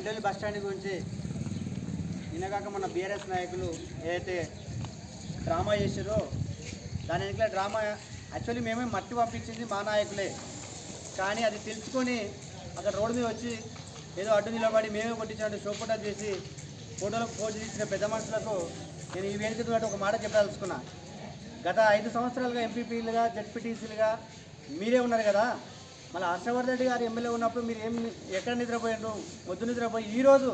పెండోలి bus stand గురించి నిన్నగాక మన బీఆర్ఎస్ నాయకులు ఏదైతే డ్రామా చేసారో దాని వెనకాల డ్రామా యాక్చువల్లీ మేమే మట్టి పంపించింది మా నాయకులే. కానీ అది తెలుసుకొని అక్కడ రోడ్డు మీద వచ్చి ఏదో అడ్డు నిలబడి మేమే కొట్టించినట్టు షోపుటా చేసి ఫోటోలకు పోజు తీసిన పెద్ద మనుషులకు నేను ఈ వేదిక ద్వారా ఒక మాట చెప్పదలుచుకున్నా. గత ఐదు సంవత్సరాలుగా ఎంపీపీలుగా జడ్పీటీసీలుగా మీరే ఉన్నారు కదా. మళ్ళీ హర్షవర్ధన్ రెడ్డి గారు ఎమ్మెల్యే ఉన్నప్పుడు మీరు ఏం ఎక్కడ నిద్రపోయారు మొద్దు నిద్రపోయి ఈరోజు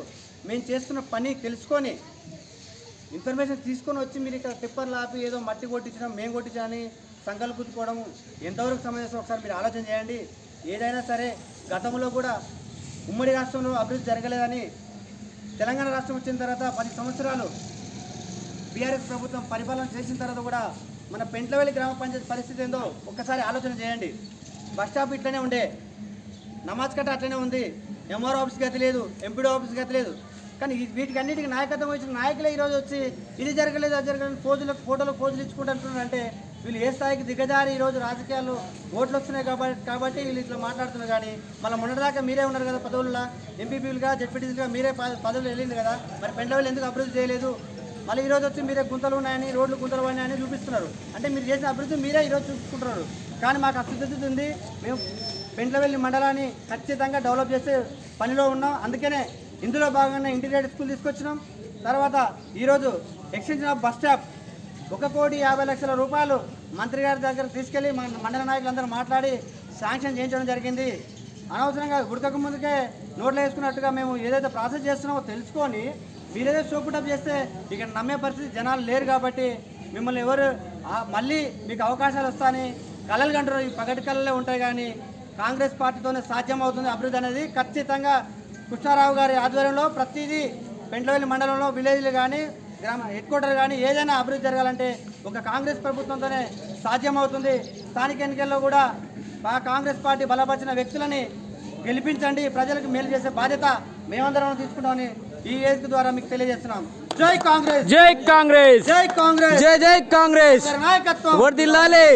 మేము చేస్తున్న పని తెలుసుకొని ఇన్ఫర్మేషన్ తీసుకొని వచ్చి మీరు ఇక్కడ టిప్పర్లు ఆపి ఏదో మట్టి కొట్టించడం మేము కొట్టించని సంఘాలు కుదుకోవడం ఎంతవరకు సంబంధించిన ఒకసారి మీరు ఆలోచన చేయండి. ఏదైనా సరే గతంలో కూడా ఉమ్మడి రాష్ట్రంలో అభివృద్ధి జరగలేదని తెలంగాణ రాష్ట్రం వచ్చిన తర్వాత పది సంవత్సరాలు బీఆర్ఎస్ ప్రభుత్వం పరిపాలన చేసిన తర్వాత కూడా మన పెంట్లవెల్లి గ్రామ పంచాయతీ పరిస్థితి ఏందో ఒక్కసారి ఆలోచన చేయండి. బస్ స్టాప్ ఇట్లనే ఉండే. నమాజ్ కట్ట అట్లనే ఉంది. ఎంఆర్ ఆఫీస్ గతి లేదు ఎంపీడీ ఆఫీస్ గతి లేదు. కానీ వీటికి అన్నిటికీ నాయకత్వం వచ్చిన నాయకులే ఈరోజు వచ్చి ఇది జరగలేదు అది జరగలేదు ఫోజులకు ఫోటోలు ఫోజులు ఇచ్చుకుంటున్నారు అంటే వీళ్ళు ఏ స్థాయికి దిగజారి ఈరోజు రాజకీయాలు ఓట్లు వస్తున్నాయి కాబట్టి కాబట్టి వీళ్ళు ఇట్లా మాట్లాడుతున్నారు. కానీ మళ్ళీ మొన్నటిదాకా మీరే ఉన్నారు కదా పదవుల్లో ఎంపీపీలుగా జడ్పీటీసీలుగా మీరే పదవులు వెళ్ళింది కదా. మరి పెండవాళ్ళు ఎందుకు అభివృద్ధి చేయలేదు? మళ్ళీ ఈరోజు వచ్చి మీరే గుంతలు ఉన్నాయని రోడ్లు గుంతలు ఉన్నాయని చూపిస్తున్నారు. అంటే మీరు చేసిన అభివృద్ధి మీరే ఈరోజు చూసుకుంటున్నారు. కానీ మాకు అభివృద్ధి ఉంది. మేము పెండ్లవెల్లి మండలాన్ని ఖచ్చితంగా డెవలప్ చేసే పనిలో ఉన్నాం. అందుకనే ఇందులో భాగంగా ఇంటిగ్రేటెడ్ స్కూల్ తీసుకొచ్చినాం. తర్వాత ఈరోజు ఎక్స్టెన్షన్ ఆఫ్ బస్ స్టాప్ ఒక కోటి యాభై లక్షల రూపాయలు మంత్రి గారి దగ్గర తీసుకెళ్ళి మన మండల నాయకులందరూ మాట్లాడి శాంక్షన్ చేయించడం జరిగింది. అనవసరంగా ఉడకక ముందుకే నోట్లో వేసుకున్నట్టుగా మేము ఏదైతే ప్రాసెస్ చేస్తున్నామో తెలుసుకొని మీరేదో షోపుటప్ చేస్తే ఇక్కడ నమ్మే పరిస్థితి జనాలు లేరు కాబట్టి మిమ్మల్ని ఎవరు మళ్ళీ మీకు అవకాశాలు వస్తాయని కళలు కంటారు. ఈ పగటి కళలే ఉంటాయి కానీ కాంగ్రెస్ పార్టీతోనే సాధ్యం అవుతుంది అభివృద్ధి అనేది. ఖచ్చితంగా కృష్ణారావు గారి ఆధ్వర్యంలో ప్రతిదీ పెండ్లవెల్లి మండలంలో విలేజ్లు కానీ గ్రామ హెడ్ క్వార్టర్ కానీ ఏదైనా అభివృద్ధి జరగాలంటే ఒక కాంగ్రెస్ ప్రభుత్వంతోనే సాధ్యమవుతుంది. స్థానిక ఎన్నికల్లో కూడా మా కాంగ్రెస్ పార్టీ బలపరిచిన వ్యక్తులని గెలిపించండి. ప్రజలకు మేలు చేసే బాధ్యత మేమందరం తీసుకుంటామని ఈ వేదిక ద్వారా మీకు తెలియజేస్తున్నాం. జై కాంగ్రెస్. జై కాంగ్రెస్. జై కాంగ్రెస్. జై జై కాంగ్రెస్. నాయకత్వం. వర్దిల్లాలి.